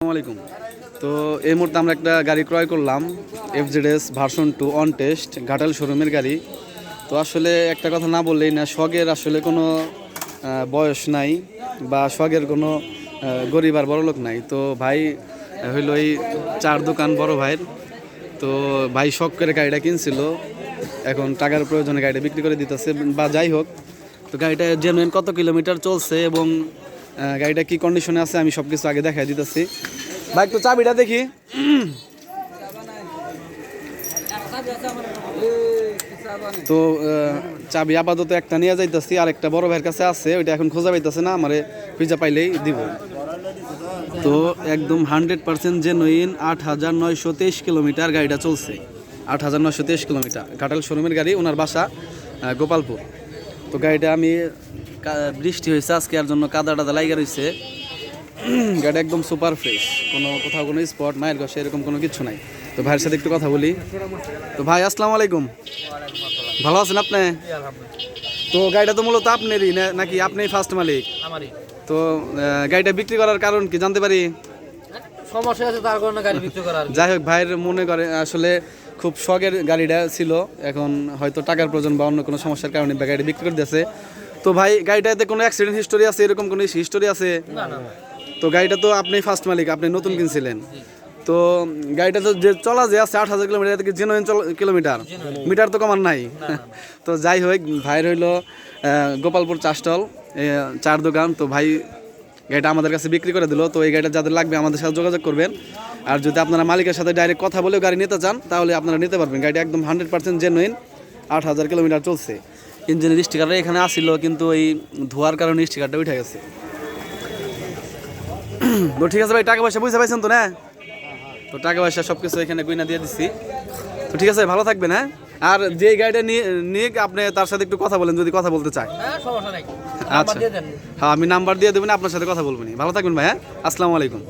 আলাইকুম। তো এই মুহূর্তে আমরা একটা গাড়ি ক্রয় করলাম F Z S version two on test Ghatal শোরুমের গাড়ি। তো আসলে একটা কথা না বললেই না, শখের আসলে কোনো বয়স নাই বা শখের কোনো গরিব আর বড় লোক নাই। তো ভাই হইল এই চার দোকান বড় ভাইয়ের। তো ভাই শখ করে গাড়িটা কিনছিল, এখন টাকার প্রয়োজনে গাড়িটা বিক্রি করে দিতেছে, বা যাই হোক। তো গাড়িটা জেনুইন কত কিলোমিটার চলছে এবং গাড়িটা কি কন্ডিশনে আছে আমি সব কিছু আগে দেখাই দিতেছি। ভাই, একটু চাবিটা দেখি। তো চাবি আপাতত একটা নিয়ে যাইতেছি, আর একটা বড় ভাইয়ের কাছে আছে, ওইটা এখন খোঁজা পাইতেছে না, আমারে খুঁজা পাইলেই দিব। তো, একদম হান্ড্রেড পার্সেন্ট জেনুইন আট হাজার নয়শো তেইশ কিলোমিটার গাড়িটা চলছে। আট হাজার নয়শো তেইশ কিলোমিটার। ঘাটাল শোরুমের গাড়ি, ওনার বাসা গোপালপুর। তো গাড়িটা আমি বৃষ্টি হয়েছে আজকে আর জন্য কাদা টাদা লাইগা রয়েছে গাড়ি একদম সুপার ফ্রেশ কোনো কোথাও কোনো স্পট মায়ের ঘষে এরকম কোনো কিছু নাই। তো ভাইয়ের সাথে একটু কথা বলি। তো ভাই আসসালামু আলাইকুম। ভালো আছেন আপনি? তো গাড়িটা তো মূলত আপনারই নাকি আপনিই ফার্স্ট মালিক? তো গাড়িটা বিক্রি করার কারণ কি জানতে পারি? সমস্যা আছে তার কারণে গাড়ি বিক্রি করার যাই হোক ভাইয়ের মনে করে আসলে খুব শখের গাড়িটা ছিল। এখন হয়তো টাকার প্রয়োজন বা অন্য কোনো সমস্যার কারণে বা গাড়ি বিক্রি করে দিয়েছে। তো ভাই গাড়িটাতে কোনো অ্যাক্সিডেন্ট হিস্টোরি আছে এরকম কোনো হিস্টোরি আছে? তো গাড়িটা তো আপনি ফার্স্ট মালিক আপনি নতুন কিনছিলেন। তো গাড়িটা তো যে চলা যে আছে আট হাজার কিলোমিটার থেকে জেনুইন কিলোমিটার মিটার তো কমার নাই। তো যাই হোক ভাইয়ের হইল গোপালপুর চাষটল চার দোকান। তো ভাই গাড়িটা আমাদের কাছে বিক্রি করে দিল। তো এই গাড়িটা যাদের লাগবে আমাদের সাথে যোগাযোগ করবেন। আর যদি আপনারা মালিকের সাথে ডাইরেক্ট কথা বলেও গাড়ি নিতে চান তাহলে আপনারা নিতে পারবেন। গাড়িটা একদম হান্ড্রেড পার্সেন্ট জেনুইন আট হাজার কিলোমিটার চলছে। ইঞ্জিনের স্টিকারটা এখানে আসছিল কিন্তু এই ধোয়ার কারণে স্টিকারটা উঠে গেছে। তো ঠিক আছে ভাই টাকা পয়সা বুঝতে পাইছেন তো না? তো টাকা পয়সা সব কিছু এখানে গয়না দিয়ে দিচ্ছি তো ঠিক আছে ভালো থাকবেন হ্যাঁ? আর যে গাড়িটা নিয়ে নিয়ে আপনি তার সাথে একটু কথা বলেন যদি কথা বলতে চায়। হ্যাঁ আচ্ছা। হ্যাঁ আমি নাম্বার দিয়ে দেবেন আপনার সাথে কথা বলবেন ভালো থাকবেন ভাই হ্যাঁ? আসসালামু আলাইকুম।